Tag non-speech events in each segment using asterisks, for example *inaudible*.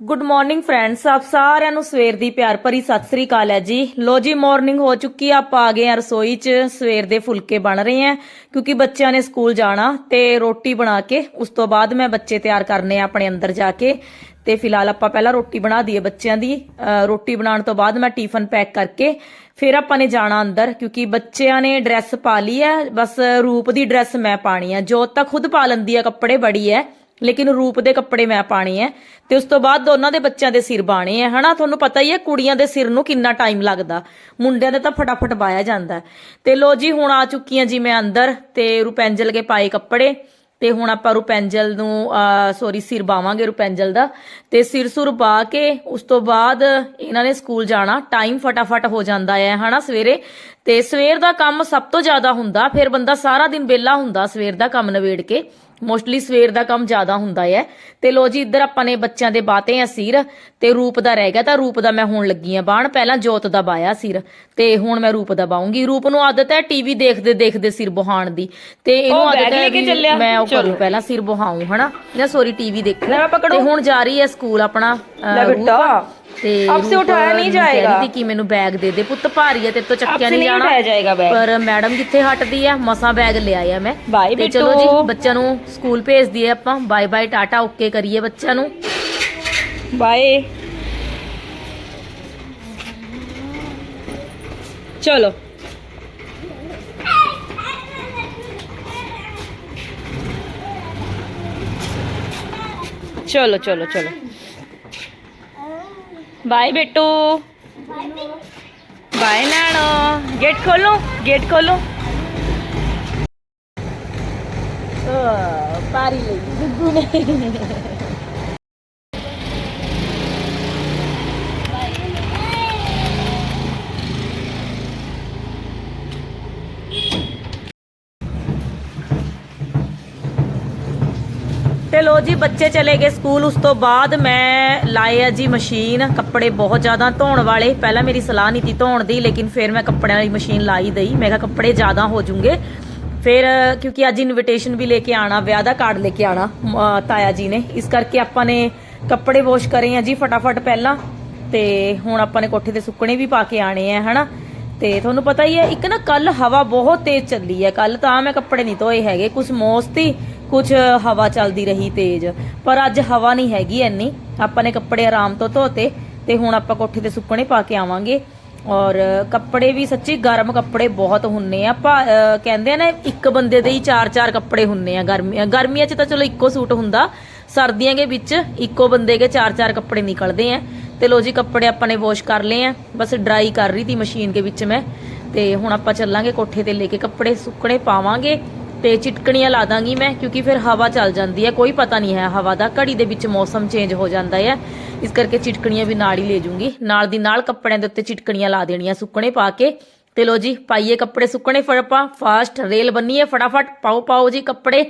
Good morning friends ਆਪ ਸਾਰਿਆਂ ਨੂੰ ਸਵੇਰ ਦੀ ਪਿਆਰ ਭਰੀ ਸਤਿ ਸ੍ਰੀ ਅਕਾਲ ਹੈ ਜੀ। ਲੋ ਜੀ ਮਾਰਨਿੰਗ ਹੋ ਚੁੱਕੀ ਆ। ਆਪਾਂ ਆ ਗਏ ਆ ਰਸੋਈ 'ਚ। ਸਵੇਰ ਦੇ ਫੁਲਕੇ ਬਣ ਰਹੇ ਆ ਕਿਉਂਕਿ ਬੱਚਿਆਂ ਨੇ ਸਕੂਲ ਜਾਣਾ ਤੇ ਰੋਟੀ ਬਣਾ ਕੇ, ਉਸ ਤੋਂ ਬਾਅਦ ਮੈਂ ਬੱਚੇ ਤਿਆਰ ਕਰਨੇ ਆ ਆਪਣੇ ਅੰਦਰ ਜਾ ਕੇ। ਤੇ ਫਿਲਹਾਲ ਆਪਾਂ ਪਹਿਲਾਂ ਰੋਟੀ ਬਣਾ ਦਈਏ ਬੱਚਿਆਂ ਦੀ। ਰੋਟੀ ਬਣਾਉਣ ਤੋਂ ਬਾਅਦ ਮੈਂ ਟਿਫਨ ਪੈਕ ਕਰਕੇ ਫਿਰ ਆਪਾਂ ਨੇ ਜਾਣਾ ਅੰਦਰ, ਕਿਉਂਕਿ ਬੱਚਿਆਂ ਨੇ ਡਰੈਸ ਪਾ ਲਈ ਹੈ। ਬਸ ਰੂਪ ਦੀ ਡਰੈਸ ਮੈਂ ਪਾਣੀ ਹੈ। ਜੋਤ ਤਾਂ ਖੁਦ ਪਾ ਲੈਂਦੀ ਹੈ, ਕੱਪੜੇ ਬੜੀ ਹੈ। ਲੇਕਿਨ ਰੂਪ ਦੇ ਕੱਪੜੇ ਮੈਂ ਪਾਣੇ ਐ ਤੇ ਉਸ ਤੋਂ ਬਾਅਦ ਦੋਨਾਂ ਦੇ ਬੱਚਿਆਂ ਦੇ ਸਿਰ ਬਾਣੇ ਐ, ਹਨਾ? ਤੁਹਾਨੂੰ ਪਤਾ ਹੀ ਹੈ ਕੁੜੀਆਂ ਦੇ ਸਿਰ ਨੂੰ ਕਿੰਨਾ ਟਾਈਮ ਲੱਗਦਾ। ਮੁੰਡਿਆਂ ਦੇ ਤਾਂ ਫਟਾਫਟ ਬਾਇਆ ਜਾਂਦਾ ਤੇ ਲੋ ਜੀ, ਹੁਣ ਆ ਚੁੱਕੀਆਂ ਜੀ ਮੈਂ ਅੰਦਰ ਤੇ ਰੁਪੈਂਜਲ ਕੇ ਪਾਏ ਕੱਪੜੇ ਤੇ ਹੁਣ ਆਪਾਂ ਰੁਪੈਂਜਲ ਨੂੰ ਸੌਰੀ ਸਿਰ ਬਾਵਾਂਗੇ ਰੁਪੈਂਜਲ ਦਾ ਤੇ ਸਿਰ ਸੁਰ ਬਾ ਕੇ ਉਸ ਤੋਂ ਬਾਅਦ ਇਹਨਾਂ ਨੇ ਸਕੂਲ ਜਾਣਾ। ਟਾਈਮ ਫਟਾਫਟ ਹੋ ਜਾਂਦਾ ਹੈ ਹਨਾ, ਸਵੇਰੇ? ਤੇ ਸਵੇਰ ਦਾ ਕੰਮ ਸਭ ਤੋਂ ਜ਼ਿਆਦਾ ਹੁੰਦਾ, ਫਿਰ ਬੰਦਾ ਸਾਰਾ ਦਿਨ ਵਿਹਲਾ ਹੁੰਦਾ ਸਵੇਰ ਦਾ ਕੰਮ ਨਵੇੜ ਕੇ। ਮੋਸਟਲੀ ਸਵੇਰ ਦਾ ਕੰਮ ਜ਼ਿਆਦਾ ਹੁੰਦਾ ਹੈ। ਤੇ ਲੋ ਜੀ ਇੱਧਰ ਆਪਾਂ ਨੇ ਬੱਚਿਆਂ ਦੇ ਬਾਤੇ ਆ ਸਿਰ। ਤੇ ਰੂਪ ਦਾ ਰਹਿ ਗਿਆ ਤਾਂ ਰੂਪ ਦਾ ਮੈਂ ਹੁਣ ਲੱਗੀ ਆ ਬਾਣ। ਪਹਿਲਾਂ ਜੋਤ ਦਾ ਬਾਇਆ ਸਿਰ। ਤੇ ਹੁਣ ਮੈਂ ਰੂਪ ਦਾ ਬਾਉਂਗੀ। ਰੂਪ ਨੂੰ ਆਦਤ ਹੈ ਟੀਵੀ ਦੇਖਦੇ ਦੇਖਦੇ ਸਿਰ ਬੁਹਾਣ ਦੀ। ਤੇ ਇਹਨੂੰ ਆਦਤ ਹੈ? ਮੈਂ ਉਹ। ਕਰੂ ਪਹਿਲਾਂ ਸਿਰ ਬੁਹਾਉਂ ਹਨਾ? ਜਾਂ ਸੌਰੀ ਟੀਵੀ ਦੇਖੂ ਲੈ ਮੈਂ ਪਕੜੂ। ਤੇ ਹੁਣ ਜਾ ਰਹੀ ਹੈ ਸਕੂਲ ਆਪਣਾ ਲੈ ਰੂਪ। ਤੇ ਅਬ ਉਠਾਇਆ ਨਹੀਂ ਜਾਏਗਾ? ਕਹਿੰਦੀ ਕਿ ਮੈਨੂੰ ਬੈਗ ਦੇ ਦੇ। ਪੁੱਤ ਭਾਰੀ ਹੈ ਤੇਰੇ ਚੱਕਿਆ ਨਹੀਂ ਜਾਣਾ। ਪਰ ਮੈਡਮ ਕਿੱਥੇ ਹਟਦੀ ਹੈ ਮਸਾਂ ਬੈਗ ਲਿਆ ਆ ਮੈਂ। ਬਾਈ ਚਲੋ ਜੀ ਬੱਚਿਆਂ ਨੂੰ ਸਕੂਲ ਭੇਜ ਦਈਏ ਆਪਾਂ। ਬਾਏ ਬਾਏ ਟਾਟਾ ਓਕੇ ਕਰੀਏ ਬੱਚਿਆਂ ਨੂੰ। ਬਾਏ ਚਲੋ। ਚਲੋ ਚਲੋ ਚਲੋ। ਬਾਏ ਬੇਟੂ। ਬਾਏ ਨਾਨੋ ਗੇਟ ਖੋਲੋ ਗੇਟ ਖੋਲੋ। ਪਾਰੀ ਲਈ। ਗੁੱਗੂ ਨੇ। ਲੋ ਜੀ, ਬੱਚੇ ਚਲੇ ਗਏ ਸਕੂਲ। ਉਸ ਤੋਂ ਬਾਅਦ ਮੈਂ ਲਾਏ ਆ ਜੀ ਮਸ਼ੀਨ, ਕੱਪੜੇ ਬਹੁਤ ਜ਼ਿਆਦਾ ਧੋਣ ਵਾਲੇ। ਪਹਿਲਾਂ ਮੇਰੀ ਸਲਾਹ ਨਹੀਂ ਸੀ ਧੋਣ ਦੀ, ਲੇਕਿਨ ਫਿਰ ਮੈਂ ਕੱਪੜਿਆਂ ਵਾਲੀ ਮਸ਼ੀਨ ਲਾਈ ਦਈ। ਮੈਂ ਕਿਹਾ ਕੱਪੜੇ ਜ਼ਿਆਦਾ ਹੋ ਜੂਗੇ। ਫਿਰ, ਕਿਉਂਕਿ ਅੱਜ ਇਨਵੀਟੇਸ਼ਨ ਵੀ ਲੈ ਕੇ ਆਣਾ, ਵਿਆਹ ਦਾ ਕਾਰਡ ਲੈ ਕੇ ਆਣਾ ਤਾਇਆ ਜੀ ਨੇ। ਇਸ ਕਰਕੇ ਆਪਾਂ ਨੇ ਕੱਪੜੇ ਵਾਸ਼ ਕਰੇ ਆ ਜੀ ਫਟਾਫਟ ਪਹਿਲਾਂ। ਤੇ ਹੁਣ ਆਪਾਂ ਨੇ ਕੋਠੇ ਤੇ ਸੁੱਕਣੇ ਵੀ ਪਾ ਕੇ ਆਣੇ ਆ, ਹਨਾ? ਤੇ ਤੁਹਾਨੂੰ ਪਤਾ ਹੀ ਹੈ, ਇੱਕ ਨਾ ਕੱਲ ਹਵਾ ਬਹੁਤ ਤੇਜ਼ ਚੱਲੀ ਹੈ। ਕੱਲ ਤਾਂ ਮੈਂ ਕੱਪੜੇ ਨਹੀਂ ਧੋਏ ਹੈਗੇ। ਕੁਝ ਮੋਸਤੀ ਕੁਝ ਹਵਾ ਚੱਲਦੀ ਰਹੀ ਤੇਜ਼, ਪਰ ਅੱਜ ਹਵਾ ਨਹੀਂ ਹੈਗੀ ਐਨੀ ਆਪਾਂ ਨੇ ਕੱਪੜੇ ਆਰਾਮ ਤੋਂ ਧੋਤੇ ਤੇ ਹੁਣ ਆਪਾਂ ਕੋਠੇ ਤੇ ਸੁੱਕਣੇ ਪਾ ਕੇ ਆਵਾਂਗੇ। ਔਰ ਕੱਪੜੇ ਵੀ ਸੱਚੀ ਗਰਮ ਕੱਪੜੇ ਬਹੁਤ ਹੁੰਨੇ ਆ। ਕਹਿੰਦੇ ਆ ਨਾ, ਇੱਕ ਬੰਦੇ ਦੇ ਹੀ ਚਾਰ ਚਾਰ ਕੱਪੜੇ ਹੁੰਨੇ ਆ ਗਰਮੀਆਂ ਗਰਮੀਆਂ 'ਚ ਤਾਂ ਚਲੋ ਇੱਕੋ ਸੂਟ ਹੁੰਦਾ। ਸਰਦੀਆਂ ਦੇ ਵਿੱਚ ਇੱਕੋ ਬੰਦੇ ਕੇ ਚਾਰ ਚਾਰ ਕੱਪੜੇ ਨਿਕਲਦੇ ਆ। ਤੇ ਲੋ ਜੀ, ਕੱਪੜੇ ਆਪਾਂ ਨੇ ਵਾਸ਼ ਕਰ ਲਏ ਆ। ਬਸ ਡਰਾਈ ਕਰ ਰਹੀ ਤੀ ਮਸ਼ੀਨ ਦੇ ਵਿੱਚ ਮੈਂ। ਤੇ ਹੁਣ ਆਪਾਂ ਚੱਲਾਂਗੇ ਕੋਠੇ ਤੇ ਲੈ ਕੇ ਕੱਪੜੇ ਸੁੱਕਣੇ ਪਾਵਾਂਗੇ। ਤੇ ਚਿਟਕਣੀਆਂ ਲਾ ਦਾਂਗੀ ਮੈਂ, ਕਿਉਂਕਿ ਫਿਰ ਹਵਾ ਚੱਲ ਜਾਂਦੀ ਹੈ, ਕੋਈ ਪਤਾ ਨਹੀਂ ਹੈ ਹਵਾ ਦਾ। ਘੜੀ ਦੇ ਵਿੱਚ ਮੌਸਮ ਚੇਂਜ ਹੋ ਜਾਂਦਾ ਹੈ। ਇਸ ਕਰਕੇ ਚਿਟਕਣੀਆਂ ਵੀ ਨਾਲ ਹੀ ਲੈ ਜੂੰਗੀ। ਨਾਲ ਦੀ ਨਾਲ ਕੱਪੜਿਆਂ ਦੇ ਉੱਤੇ ਚਿਟਕਣੀਆਂ ਲਾ ਦੇਣੀਆਂ, ਸੁੱਕਣੇ ਪਾ ਕੇ। ਤੇ ਲੋ ਜੀ, ਪਾਈਏ ਕੱਪੜੇ ਸੁੱਕਣੇ ਫੜਪਾ ਫਾਸਟ ਰੇਲ ਬੰਨੀਏ ਫਟਾਫਟ। ਪਾਓ ਪਾਓ ਜੀ ਕੱਪੜੇ।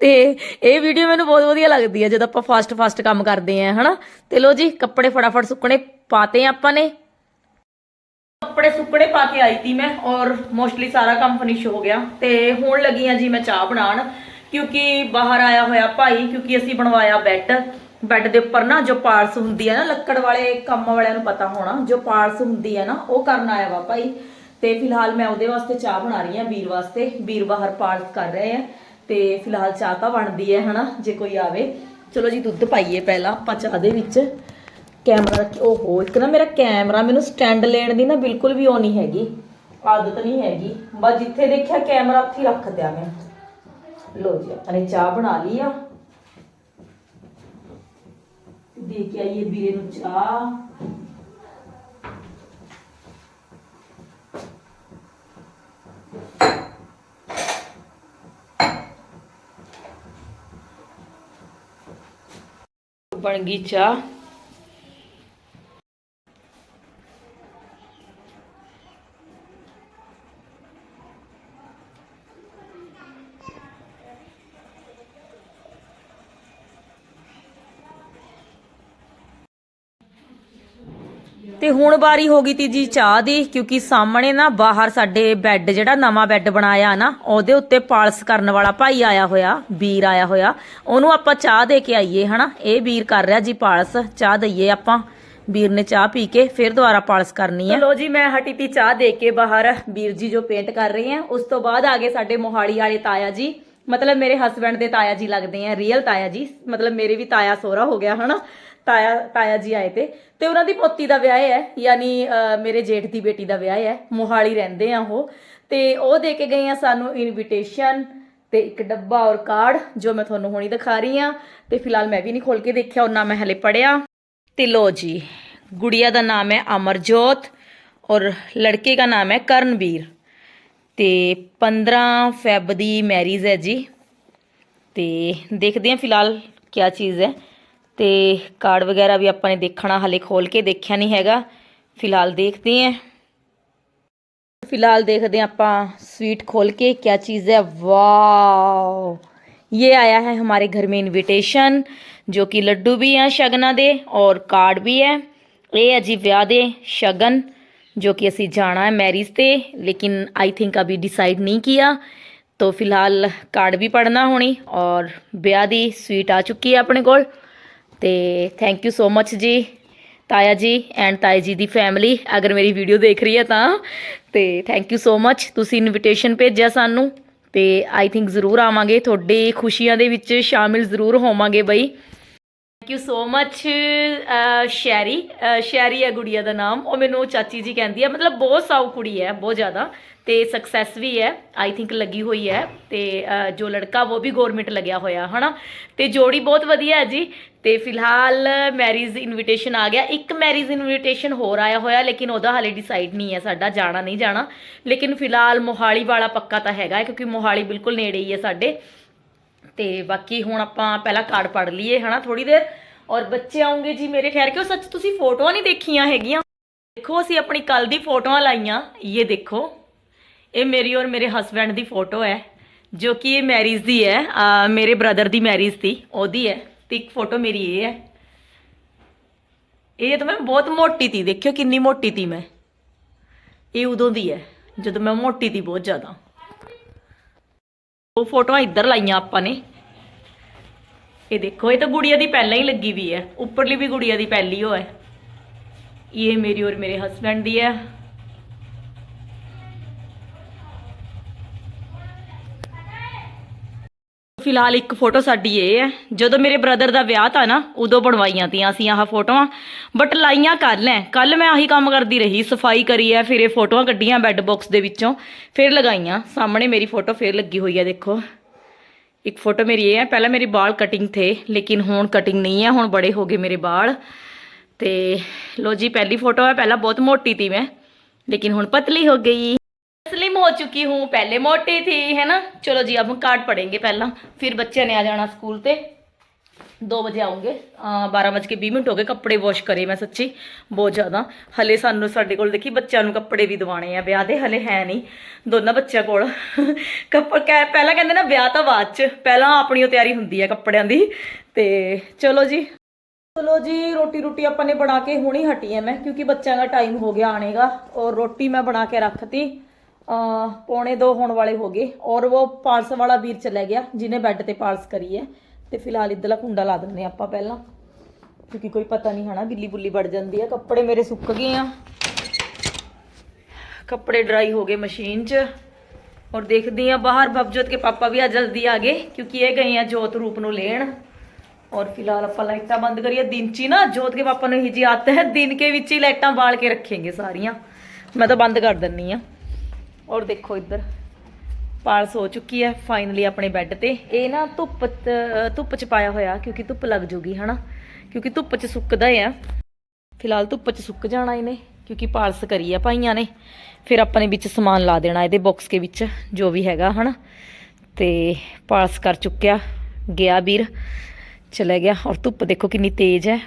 ਤੇ ਇਹ ਵੀਡੀਓ ਮੈਨੂੰ ਬਹੁਤ ਵਧੀਆ ਲੱਗਦੀ ਹੈ, ਜਦੋਂ ਆਪਾਂ ਫਾਸਟ ਫਾਸਟ ਕੰਮ ਕਰਦੇ ਆਂ ਹਨਾ? ਤੇ ਲੋ ਜੀ, ਕੱਪੜੇ ਫਟਾਫਟ ਸੁੱਕਣੇ ਪਾਤੇ ਆਪਾਂ ਨੇ। ਕੱਪੜੇ ਸੁੱਕਣੇ ਪਾ ਕੇ ਆਈ ਤੀ ਮੈਂ ਔਰ ਮੋਸਟਲੀ ਸਾਰਾ ਕੰਮ ਫਿਨਿਸ਼ ਹੋ ਗਿਆ ਤੇ ਹੁਣ ਲੱਗੀ ਆ ਜੀ ਮੈਂ ਚਾਹ ਬਣਾਉਣ, ਕਿਉਂਕਿ ਬਾਹਰ ਆਇਆ ਹੋਇਆ ਭਾਈ, ਕਿਉਂਕਿ ਅਸੀਂ ਬਣਵਾਇਆ ਬੈੱਡ ਬੈੱਡ ਦੇ ਉੱਪਰ ਨਾ ਜੋ ਪਾਰਸ ਹੁੰਦੀ ਹੈ ਨਾ, ਲੱਕੜ ਵਾਲੇ ਕੰਮ ਵਾਲਿਆਂ ਨੂੰ ਪਤਾ ਹੋਣਾ, ਜੋ ਪਾਰਸ ਹੁੰਦੀ ਹੈ ਨਾ, ਉਹ ਕਰਨ ਆਇਆ ਵਾ ਭਾਈ। ਤੇ ਫਿਲਹਾਲ ਮੈਂ ਉਹਦੇ ਵਾਸਤੇ ਚਾਹ ਬਣਾ ਰਹੀ ਹਾਂ ਵੀਰ ਵਾਸਤੇ। ਵੀਰ ਬਾਹਰ ਪਾਰਸ ਕਰ ਰਹੇ ਆ ਤੇ ਫਿਲਹਾਲ ਚਾਹ ਤਾਂ ਬਣਦੀ ਹੈ ਹਨਾ, ਜੇ ਕੋਈ ਆਵੇ। ਚਲੋ ਜੀ, ਦੁੱਧ ਪਾਈਏ ਪਹਿਲਾਂ, ਆਪਾਂ ਚਾਹ ਦੇ ਵਿੱਚ। ਕੈਮਰਾ ਰੱਖੀ ਓਹੋ, ਇੱਕ ਨਾ ਮੇਰਾ ਕੈਮਰਾ ਮੈਨੂੰ ਸਟੈਂਡ ਲੈਣ ਦੀ ਨਾ ਬਿਲਕੁਲ ਵੀ ਉਹ ਨਹੀਂ ਹੈਗੀ। ਆਦਤ ਨਹੀਂ ਹੈਗੀ। ਬਸ ਜਿੱਥੇ ਦੇਖਿਆ ਕੈਮਰਾ ਉੱਥੇ ਰੱਖ ਦਿਆ ਮੈਂ। ਲੋ ਜੀ, ਆਪਣੇ ਚਾਹ ਬਣਾ ਲਈ ਆ। ਦੇ ਕੇ ਵੀਰੇ ਨੂੰ ਚਾਹ। ਬਣ ਗਈ ਚਾਹ। ਤੇ ਹੁਣ ਵਾਰੀ ਹੋ ਗਈ ਤੀ ਚਾਹ ਦੀ, ਕਿਉਂਕਿ ਸਾਹਮਣੇ ਨਾ ਬਾਹਰ ਸਾਡੇ ਬੈੱਡ ਜਿਹੜਾ ਨਵਾਂ ਬੈੱਡ ਬਣਾਇਆ ਨਾ, ਉਹਦੇ ਉੱਤੇ ਪਾਲਸ ਕਰਨ ਵਾਲਾ ਭਾਈ ਆਇਆ ਹੋਇਆ, ਵੀਰ ਆਇਆ ਹੋਇਆ। ਉਹਨੂੰ ਆਪਾਂ ਚਾਹ ਦੇ ਕੇ ਆਈਏ, ਹਨਾ? ਇਹ ਵੀਰ ਕਰ ਰਿਹਾ ਜੀ ਪਾਲਸ, ਚਾਹ ਦਈਏ ਆਪਾਂ। ਵੀਰ ਨੇ ਚਾਹ ਪੀ ਕੇ ਫਿਰ ਦੁਬਾਰਾ ਪਾਲਸ ਕਰਨੀ ਹੈ ਲੋ ਜੀ, ਮੈਂ ਹਟੀ ਤੀ ਚਾਹ ਦੇ ਕੇ ਬਾਹਰ ਵੀਰ ਜੀ ਜੋ ਪੇਂਟ ਕਰ ਰਹੇ ਆ, ਉਸ ਤੋਂ ਬਾਅਦ ਆ ਗਏ ਸਾਡੇ ਮੋਹਾਲੀ ਵਾਲੇ ਤਾਇਆ ਜੀ। ਮਤਲਬ ਮੇਰੇ ਹਸਬੰਡ ਦੇ ਤਾਇਆ ਜੀ ਲੱਗਦੇ ਆ ਰੀਅਲ ਤਾਇਆ ਜੀ। ਮਤਲਬ ਮੇਰੇ ਵੀ ਤਾਇਆ ਸੋਹਰਾ ਹੋ ਗਿਆ, ਹਨਾ? ਤਾਇਆ ਤਾਇਆ ਜੀ ਆਏ ਤੇ ਤੇ ਉਹਨਾਂ ਦੀ ਪੋਤੀ ਦਾ ਵਿਆਹ ਹੈ, ਯਾਨੀ ਮੇਰੇ ਜੇਠ ਦੀ ਬੇਟੀ ਦਾ ਵਿਆਹ ਹੈ। ਮੋਹਾਲੀ ਰਹਿੰਦੇ ਆ ਉਹ। ਤੇ ਉਹ ਦੇ ਕੇ ਗਏ ਆ ਸਾਨੂੰ ਇਨਵੀਟੇਸ਼ਨ ਤੇ ਇੱਕ ਡੱਬਾ ਔਰ ਕਾਰਡ, ਜੋ ਮੈਂ ਤੁਹਾਨੂੰ ਹੁਣੀ ਦਿਖਾ ਰਹੀ ਆ ਤੇ ਫਿਲਹਾਲ ਮੈਂ ਵੀ ਨਹੀਂ ਖੋਲ ਕੇ ਦੇਖਿਆ, ਉਹਨਾਂ ਮੈਂ ਹਲੇ ਪੜਿਆ ਤੇ ਲੋ ਜੀ, ਗੁੜੀਆ ਦਾ ਨਾਮ ਹੈ ਅਮਰਜੋਤ ਔਰ ਲੜਕੇ ਦਾ ਨਾਮ ਹੈ ਕਰਨਵੀਰ। ਤੇ 15 ਫੈਬ ਦੀ ਮੈਰਿਜ ਹੈ ਜੀ। ਤੇ ਦੇਖਦੇ ਹਾਂ ਫਿਲਹਾਲ ਕੀ ਚੀਜ਼ ਹੈ। तो कार्ड वगैरह भी अपने देखना, हाले खोल के देखा नहीं है फ़िलहाल देखते हैं। फ़िलहाल देखते हैं आप स्वीट खोल के क्या चीज़ है। वाह ये आया है हमारे घर में इनविटेशन जो कि लड्डू भी हैं शगना दे और कार्ड भी है। ये है जी ਵਿਆਹ दे शगन, जो कि असी जाना है मैरिज ਤੇ लेकिन आई थिंक अभी डिसाइड नहीं किया। तो फ़िलहाल कार्ड भी पढ़ना होनी और ब्याह दी स्वीट आ चुकी है अपने को ਤੇ ਥੈਂਕ ਯੂ ਸੋ ਮੱਚ ਜੀ, ਤਾਇਆ ਜੀ ਐਂਡ ਤਾਇਆ ਜੀ ਦੀ ਫੈਮਿਲੀ ਅਗਰ ਮੇਰੀ ਵੀਡੀਓ ਦੇਖ ਰਹੀ ਹੈ ਤਾਂ। ਤੇ ਥੈਂਕ ਯੂ ਸੋ ਮੱਚ ਤੁਸੀਂ ਇਨਵੀਟੇਸ਼ਨ ਭੇਜਿਆ ਸਾਨੂੰ। ਤੇ ਆਈ ਥਿੰਕ ਜ਼ਰੂਰ ਆਵਾਂਗੇ, ਤੁਹਾਡੇ ਖੁਸ਼ੀਆਂ ਦੇ ਵਿੱਚ ਸ਼ਾਮਿਲ ਜ਼ਰੂਰ ਹੋਵਾਂਗੇ ਬਈ। Thank you so much Sherry. Sherry ਹੈ ਗੁੜੀਆ ਦਾ ਨਾਮ। ਉਹ ਮੈਨੂੰ ਚਾਚੀ ਜੀ ਕਹਿੰਦੀ ਹੈ ਮਤਲਬ ਬਹੁਤ ਸਾਊ ਕੁੜੀ ਹੈ, ਬਹੁਤ ਜ਼ਿਆਦਾ। ਤੇ ਸਕਸੈਸ ਵੀ ਹੈ ਆਈ ਥਿੰਕ ਲੱਗੀ ਹੋਈ ਹੈ ਤੇ ਜੋ ਲੜਕਾ ਉਹ ਵੀ ਗਵਰਨਮੈਂਟ ਲੱਗਿਆ ਹੋਇਆ, ਹਨਾ? ਤੇ ਜੋੜੀ ਬਹੁਤ ਵਧੀਆ ਹੈ ਜੀ। ਤੇ ਫਿਲਹਾਲ ਮੈਰਿਜ ਇਨਵੀਟੇਸ਼ਨ ਆ ਗਿਆ। ਇੱਕ ਮੈਰਿਜ ਇਨਵੀਟੇਸ਼ਨ ਹੋਰ ਆਇਆ ਹੋਇਆ, ਲੇਕਿਨ ਉਹਦਾ ਹਾਲੇ ਡਿਸਾਈਡ ਨਹੀਂ ਹੈ ਸਾਡਾ, ਜਾਣਾ ਨਹੀਂ ਜਾਣਾ। ਲੇਕਿਨ ਫਿਲਹਾਲ ਮੋਹਾਲੀ ਵਾਲਾ ਪੱਕਾ ਤਾਂ ਹੈਗਾ ਕਿਉਂਕਿ ਮੋਹਾਲੀ ਬਿਲਕੁਲ ਨੇੜੇ ਹੀ ਹੈ ਸਾਡੇ। ਤੇ ਬਾਕੀ ਹੁਣ ਆਪਾਂ ਪਹਿਲਾਂ ਕਾਰਡ ਪੜ ਲਈਏ, ਹਨਾ ਥੋੜੀ ਦੇਰ। ਔਰ ਬੱਚੇ ਆਉਂਗੇ ਜੀ ਮੇਰੇ ਖੈਰ ਕਿ ਉਹ ਸੱਚ ਤੁਸੀਂ ਫੋਟੋਆਂ ਨਹੀਂ ਦੇਖੀਆਂ ਹੈਗੀਆਂ? ਦੇਖੋ, ਅਸੀਂ ਆਪਣੀ ਕੱਲ ਦੀ ਫੋਟੋਆਂ ਲਾਈਆਂ, ਇਹ ਦੇਖੋ। ਇਹ ਮੇਰੀ ਔਰ ਮੇਰੇ ਹਸਬੰਡ ਦੀ ਫੋਟੋ ਹੈ, ਜੋ ਕਿ ਇਹ ਮੈਰਿਜ ਦੀ ਹੈ ਮੇਰੇ ਬ੍ਰਦਰ ਦੀ ਮੈਰਿਜ ਸੀ ਉਹਦੀ ਹੈ, ਤੇ ਇੱਕ ਫੋਟੋ ਮੇਰੀ ਇਹ ਹੈ। ਇਹ ਤਾਂ ਮੈਂ ਬਹੁਤ ਮੋਟੀ ਤੀ, ਦੇਖਿਓ ਕਿੰਨੀ ਮੋਟੀ ਤੀ ਮੈਂ। ਇਹ ਉਦੋਂ ਦੀ ਹੈ, ਜਦੋਂ ਮੈਂ ਮੋਟੀ ਤੀ ਬਹੁਤ ਜ਼ਿਆਦਾ। ਉਹ ਫੋਟੋਆਂ ਇੱਧਰ ਲਾਈਆਂ ਆਪਾਂ ਨੇ। ਇਹ ਦੇਖੋ, ਇਹ ਤਾਂ ਗੁੜੀਆ ਦੀ ਪਹਿਲਾਂ ਹੀ ਲੱਗੀ ਵੀ ਹੈ, ਉੱਪਰਲੀ ਵੀ ਗੁੜੀਆ ਦੀ ਪਹਿਲੀ ਹੋ ਹੈ। ਇਹ ਮੇਰੀ ਔਰ ਮੇਰੇ ਹਸਬੰਡ ਦੀ ਹੈ। ਫਿਲਹਾਲ ਇੱਕ ਫੋਟੋ ਸਾਡੀ ਇਹ ਹੈ। ਜਦੋਂ ਮੇਰੇ ਬ੍ਰਦਰ ਦਾ ਵਿਆਹ ਤਾਂ ਨਾ, ਉਦੋਂ ਬਣਵਾਈਆਂ ਤੀਆਂ ਅਸੀਂ ਆਹ ਫੋਟੋਆਂ। ਬਟ ਲਾਈਆਂ ਕੱਲ ਐ ਕੱਲ ਮੈਂ ਆਹੀ ਕੰਮ ਕਰਦੀ ਰਹੀ, ਸਫ਼ਾਈ ਕਰੀ ਐ ਫਿਰ ਇਹ ਫੋਟੋਆਂ ਕੱਢੀਆਂ ਬੈੱਡ ਬਾਕਸ ਦੇ ਵਿੱਚੋਂ, ਫਿਰ ਲਗਾਈਆਂ। ਸਾਹਮਣੇ ਮੇਰੀ ਫੋਟੋ ਫਿਰ ਲੱਗੀ ਹੋਈ ਐ ਦੇਖੋ। ਇੱਕ ਫੋਟੋ ਮੇਰੀ ਇਹ ਹੈ, ਪਹਿਲਾਂ ਮੇਰੇ ਬਾਲ ਕਟਿੰਗ ਥੇ, ਲੇਕਿਨ ਹੁਣ ਕਟਿੰਗ ਨਹੀਂ ਹੈ, ਹੁਣ ਬੜੇ ਹੋ ਗਏ ਮੇਰੇ ਬਾਲ। ਤੇ ਲੋ ਜੀ, ਪਹਿਲੀ ਫੋਟੋ ਹੈ, ਪਹਿਲਾਂ ਬਹੁਤ ਮੋਟੀ ਸੀ ਮੈਂ, ਲੇਕਿਨ ਹੁਣ ਪਤਲੀ ਹੋ ਗਈ। हो चुकी हूँ पहले मोटी थी है ना चलो जी अब हम कार्ड पढ़ेंगे पहला फिर बच्चे ने आ जाना स्कूल ਤੇ 2 ਵਜੇ ਆਉਂਗੇ 12 ਵਜੇ ਕੇ 20 ਮਿੰਟ ਹੋ ਗਏ ਕੱਪੜੇ ਵਾਸ਼ ਕਰੇ ਮੈਂ ਸੱਚੀ ਬਹੁਤ ਜ਼ਿਆਦਾ ਹਲੇ ਸਾਨੂੰ ਸਾਡੇ ਕੋਲ ਦੇਖੀ ਬੱਚਿਆਂ ਨੂੰ ਕੱਪੜੇ ਵੀ ਦਿਵਾਣੇ ਆ ਵਿਆਹ ਦੇ ਹਲੇ ਹੈ ਨਹੀਂ ਦੋਨਾਂ ਬੱਚਿਆਂ ਕੋਲ ਕੱਪੜ ਕਹਿ ਪਹਿਲਾਂ ਕਹਿੰਦੇ ਨਾ ਵਿਆਹ ਤਾਂ ਬਾਅਦ ਚ ਪਹਿਲਾਂ ਆਪਣੀ ਓ ਤਿਆਰੀ ਹੁੰਦੀ ਹੈ ਕੱਪੜਿਆਂ ਦੀ ਤੇ ਚਲੋ ਜੀ ਚਲੋ ਜੀ ਰੋਟੀ ਰੋਟੀ ਆਪਾਂ ਨੇ ਬਣਾ ਕੇ ਹੁਣੀ ਹਟੀ ਐ ਮੈਂ ਕਿਉਂਕਿ ਬੱਚਿਆਂ ਦਾ ਟਾਈਮ ਹੋ ਗਿਆ ਆਣੇ ਦਾ ਔਰ ਰੋਟੀ ਮੈਂ ਬਣਾ ਕੇ ਰੱਖਤੀ ਅ ਪੌਣੇ 2 ਹੋਣ ਵਾਲੇ ਹੋ ਗਏ ਔਰ ਉਹ ਪਾਰਸ ਵਾਲਾ ਵੀਰ ਚਲਾ ਗਿਆ, ਜਿਹਨੇ ਬੈੱਡ ਤੇ ਪਾਰਸ ਕਰੀ ਹੈ। ਤੇ ਫਿਲਹਾਲ ਇੱਧਰਲਾ ਕੁੰਡਾ ਲਾ ਦਿੰਦੇ ਆਪਾਂ ਪਹਿਲਾਂ। ਕਿਉਂਕਿ ਕੋਈ ਪਤਾ ਨਹੀਂ ਹਨਾ ਬਿੱਲੀ ਬੁੱਲੀ ਵੜ ਜਾਂਦੀ ਹੈ। ਕੱਪੜੇ ਮੇਰੇ ਸੁੱਕ ਗਏ ਆ। ਕੱਪੜੇ ਡਰਾਈ ਹੋ ਗਏ ਮਸ਼ੀਨ 'ਚ। ਔਰ ਦੇਖਦੀ ਆ ਬਾਹਰ, ਬਬਜੋਤ ਕੇ ਪਾਪਾ ਵੀ ਆ ਜਲਦੀ ਆ ਗਏ, ਕਿਉਂਕਿ ਇਹ ਗਏ ਆ ਜੋਤ ਰੂਪ ਨੂੰ ਲੈਣ। ਔਰ ਫਿਲਹਾਲ ਆਪਾਂ ਲਾਈਟਾਂ ਬੰਦ ਕਰੀਏ। ਦਿਨ ਚ ਹੀ ਨਾ ਜੋਤ ਕੇ ਪਾਪਾ ਨੂੰ ਇਹ ਜੀ ਆਦਤ ਹੈ, ਦਿਨ ਕੇ ਵਿੱਚ ਹੀ ਲਾਈਟਾਂ ਬਾਲ ਕੇ ਰੱਖेंगे ਸਾਰੀਆਂ। ਮੈਂ ਤਾਂ ਬੰਦ ਕਰ ਦਿੰਨੀ ਆ। ਔਰ ਦੇਖੋ ਇੱਧਰ ਪਾਲਸ ਹੋ ਚੁੱਕੀ ਹੈ ਫਾਈਨਲੀ ਆਪਣੇ ਬੈੱਡ ਤੇ। ਇਹ ਨਾ ਧੁੱਪ ਧੁੱਪ ਚ ਪਾਇਆ ਹੋਇਆ, ਕਿਉਂਕਿ ਧੁੱਪ ਲੱਗ ਜੂਗੀ, ਹਨਾ? ਕਿਉਂਕਿ ਧੁੱਪ ਚ ਸੁੱਕਦਾ ਆ। ਫਿਲਹਾਲ ਧੁੱਪ ਚ ਸੁੱਕ ਜਾਣਾ ਇਹਨੇ, ਕਿਉਂਕਿ ਪਾਲਸ ਕਰੀ ਆ ਭਾਈਆਂ ਨੇ। ਫਿਰ ਆਪਾਂ ਨੇ ਵਿੱਚ ਸਮਾਨ ਲਾ ਦੇਣਾ ਇਹਦੇ ਬਾਕਸ ਕੇ ਵਿੱਚ, ਜੋ ਵੀ ਹੈਗਾ, ਹਨਾ? ਤੇ ਪਾਲਸ ਕਰ ਚੁੱਕਿਆ, ਗਿਆ ਵੀਰ, ਚਲਾ ਗਿਆ। ਔਰ ਧੁੱਪ ਦੇਖੋ ਕਿੰਨੀ ਤੇਜ਼ ਹੈ।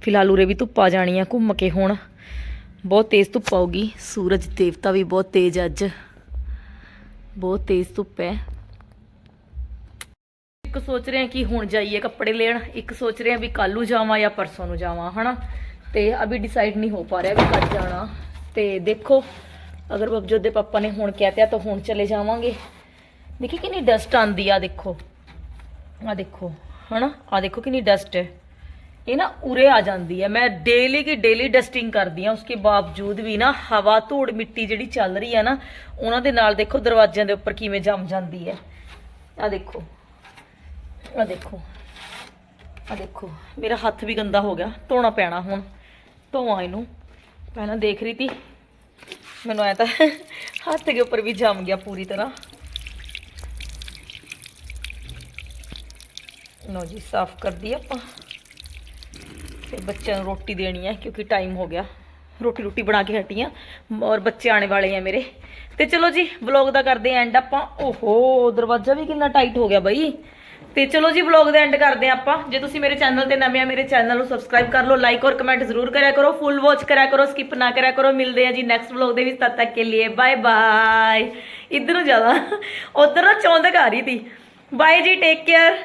ਫਿਲਹਾਲ ਉਰੇ ਵੀ ਧੁੱਪ ਆ ਜਾਣੀ ਆ, ਘੁੰਮ ਕੇ ਹੁਣ। ਬਹੁਤ ਤੇਜ਼ ਧੁੱਪ ਆਊਗੀ। ਸੂਰਜ ਦੇਵਤਾ ਵੀ ਬਹੁਤ ਤੇਜ਼ ਅੱਜ। ਬਹੁਤ ਤੇਜ਼ ਧੁੱਪ ਹੈ। ਇੱਕ ਸੋਚ ਰਹੇ ਹਾਂ ਕਿ ਹੁਣ ਜਾਈਏ ਕੱਪੜੇ ਲੈਣ। ਇੱਕ ਸੋਚ ਰਹੇ ਹਾਂ ਵੀ ਕੱਲ ਨੂੰ ਜਾਵਾਂ ਜਾਂ ਪਰਸੋਂ ਨੂੰ ਜਾਵਾਂ, ਹਨਾ? ਤੇ ਅਭੀ ਡਿਸਾਈਡ ਨਹੀਂ ਹੋ ਪਾ ਰਿਹਾ ਵੀ ਕਦ ਜਾਣਾ। ਤੇ ਦੇਖੋ, ਅਗਰ ਬਬਜੋਤ ਦੇ ਪਾਪਾ ਨੇ ਹੁਣ ਕਹਿ ਤਿਆ ਤਾਂ ਹੁਣ ਚਲੇ ਜਾਵਾਂਗੇ। ਦੇਖੀ ਕਿੰਨੀ ਡਸਟ ਆਂਦੀ ਆ, ਦੇਖੋ। ਆ ਦੇਖੋ, ਹਨਾ? ਆ ਦੇਖੋ ਕਿੰਨੀ ਡਸਟ ਹੈ। ਇਹ ਨਾ ਉਰੇ ਆ ਜਾਂਦੀ ਹੈ। ਮੈਂ ਡੇਲੀ ਕੀ ਡੇਲੀ ਡਸਟਿੰਗ ਕਰਦੀ ਆ ਉਸਕੇ ਬਾਵਜੂਦ ਵੀ ਨਾ ਹਵਾ ਧੂੜ ਮਿੱਟੀ ਜਿਹੜੀ ਚੱਲ ਰਹੀ ਹੈ ਨਾ, ਉਹਨਾਂ ਦੇ ਨਾਲ ਦੇਖੋ ਦਰਵਾਜ਼ਿਆਂ ਦੇ ਉੱਪਰ ਕਿਵੇਂ ਜੰਮ ਜਾਂਦੀ ਹੈ। ਆ ਦੇਖੋ। ਆ ਦੇਖੋ। ਆ ਦੇਖੋ। ਮੇਰਾ ਹੱਥ ਵੀ ਗੰਦਾ ਹੋ ਗਿਆ। ਧੋਣਾ ਪੈਣਾ ਹੁਣ। ਧੋਵਾਂ ਇਹਨੂੰ। ਪਹਿਲਾਂ ਦੇਖ ਰਹੀ ਤੀ। ਮੈਨੂੰ ਐ ਤਾਂ *laughs* ਹੱਥ ਦੇ ਉੱਪਰ ਵੀ ਜੰਮ ਗਿਆ ਪੂਰੀ ਤਰ੍ਹਾਂ। ਲਓ ਜੀ, ਸਾਫ਼ ਕਰ ਦਈਏ ਆਪਾਂ। ਫਿਰ ਬੱਚਿਆਂ ਨੂੰ ਰੋਟੀ ਦੇਣੀ ਹੈ ਕਿਉਂਕਿ ਟਾਈਮ ਹੋ ਗਿਆ। ਰੋਟੀ ਰੋਟੀ ਬਣਾ ਕੇ ਹਟੀ ਆ ਔਰ ਬੱਚੇ ਆਣੇ ਵਾਲੇ ਆ ਮੇਰੇ। ਤੇ ਚਲੋ ਜੀ ਵਲੌਗ ਦਾ ਕਰਦੇ ਐਂਡ ਆਪਾਂ। ਓਹੋ, ਦਰਵਾਜ਼ਾ ਵੀ ਕਿੰਨਾ ਟਾਈਟ ਹੋ ਗਿਆ ਬਾਈ। ਤੇ ਚਲੋ ਜੀ ਵਲੌਗ ਦਾ ਐਂਡ ਕਰਦੇ ਹਾਂ ਆਪਾਂ। ਜੇ ਤੁਸੀਂ ਮੇਰੇ ਚੈਨਲ ਤੇ ਨਵੇਂ ਆ, ਮੇਰੇ ਚੈਨਲ ਨੂੰ ਸਬਸਕ੍ਰਾਈਬ ਕਰ ਲਓ ਲਾਈਕ ਔਰ ਕਮੈਂਟ ਜ਼ਰੂਰ ਕਰਿਆ ਕਰੋ। ਫੁੱਲ ਵਾਚ ਕਰਿਆ ਕਰੋ ਸਕਿਪ ਨਾ ਕਰਿਆ ਕਰੋ। ਮਿਲਦੇ ਆ ਜੀ ਨੈਕਸਟ ਵਲੌਗ ਦੇ ਵਿੱਚ। ਤਦ ਤੱਕ ਕੇ ਲਈ ਬਾਏ ਬਾਏ ਇਧਰ ਜ਼ਿਆਦਾ। ਉਧਰ ਨਾ ਚੌਂਦ ਘਰ ਹੀ ਤੀ ਬਾਏ ਜੀ ਟੇਕ ਕੇਅਰ